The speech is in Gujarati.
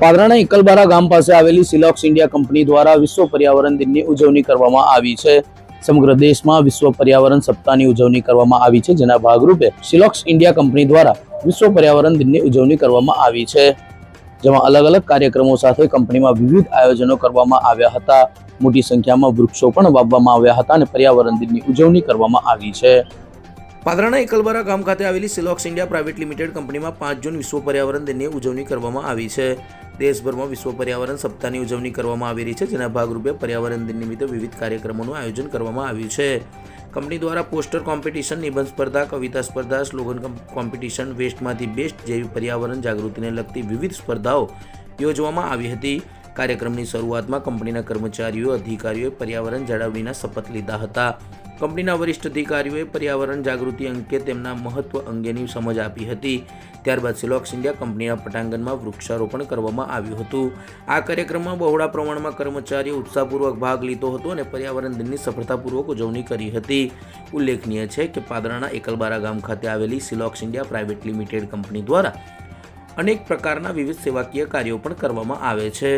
પાદરાના ઇકલબારા ગામ પાસે આવેલી સિલોક્સ ઇન્ડિયા કંપની દ્વારા વિશ્વ પર્યાવરણ દિનની ઉજવણી કરવામાં આવી છે. સમગ્ર દેશમાં વિશ્વ પર્યાવરણ સપ્તાહની ઉજવણી કરવામાં આવી છે, જેના ભાગરૂપે સિલોક્સ ઇન્ડિયા કંપની દ્વારા વિશ્વ પર્યાવરણ દિનની ઉજવણી કરવામાં આવી છે. જેમાં અલગ અલગ કાર્યક્રમો સાથે કંપનીમાં વિવિધ આયોજનો કરવામાં આવ્યા હતા. મોટી સંખ્યામાં વૃક્ષો પણ વાવવામાં આવ્યા હતા અને પર્યાવરણ દિનની ઉજવણી કરવામાં આવી છે. પાદરાના એકલબરા ગામ ખાતે આવેલી સિલોક્સ ઇન્ડિયા પ્રાઇવેટ લિમિટેડ કંપનીમાં પાંચ જૂન વિશ્વ પર્યાવરણ દિનની ઉજવણી કરવામાં આવી છે. દેશભરમાં વિશ્વ પર્યાવરણ સપ્તાહની ઉજવણી કરવામાં આવી રહી છે, જેના ભાગરૂપે પર્યાવરણ દિન નિમિત્તે વિવિધ કાર્યક્રમોનું આયોજન કરવામાં આવ્યું છે. કંપની દ્વારા પોસ્ટર કોમ્પિટિશન, નિબંધ સ્પર્ધા, કવિતા સ્પર્ધા, સ્લોગન કોમ્પિટિશન, વેસ્ટમાંથી બેસ્ટ જેવી પર્યાવરણ જાગૃતિને લગતી વિવિધ સ્પર્ધાઓ યોજવામાં આવી હતી. કાર્યક્રમની શરૂઆતમાં કંપનીના કર્મચારીઓ, અધિકારીઓએ પર્યાવરણ જાળવણીના શપથ લીધા હતા. કંપનીના વરિષ્ઠ અધિકારીઓએ પર્યાવરણ જાગૃતિ અંગે તેમના મહત્વ અંગેની સમજ આપી હતી. ત્યારબાદ સિલોક્સ ઇન્ડિયા કંપનીના પટાંગણમાં વૃક્ષારોપણ કરવામાં આવ્યું હતું. આ કાર્યક્રમમાં બહોળા પ્રમાણમાં કર્મચારીઓ ઉત્સાહપૂર્વક ભાગ લીધો હતો અને પર્યાવરણ દિનની સફળતાપૂર્વક ઉજવણી કરી હતી. ઉલ્લેખનીય છે કે પાદરાના એકલબારા ગામ ખાતે આવેલી Silox India private limited company દ્વારા અનેક પ્રકારના વિવિધ સેવાકીય કાર્યો પણ કરવામાં આવે છે.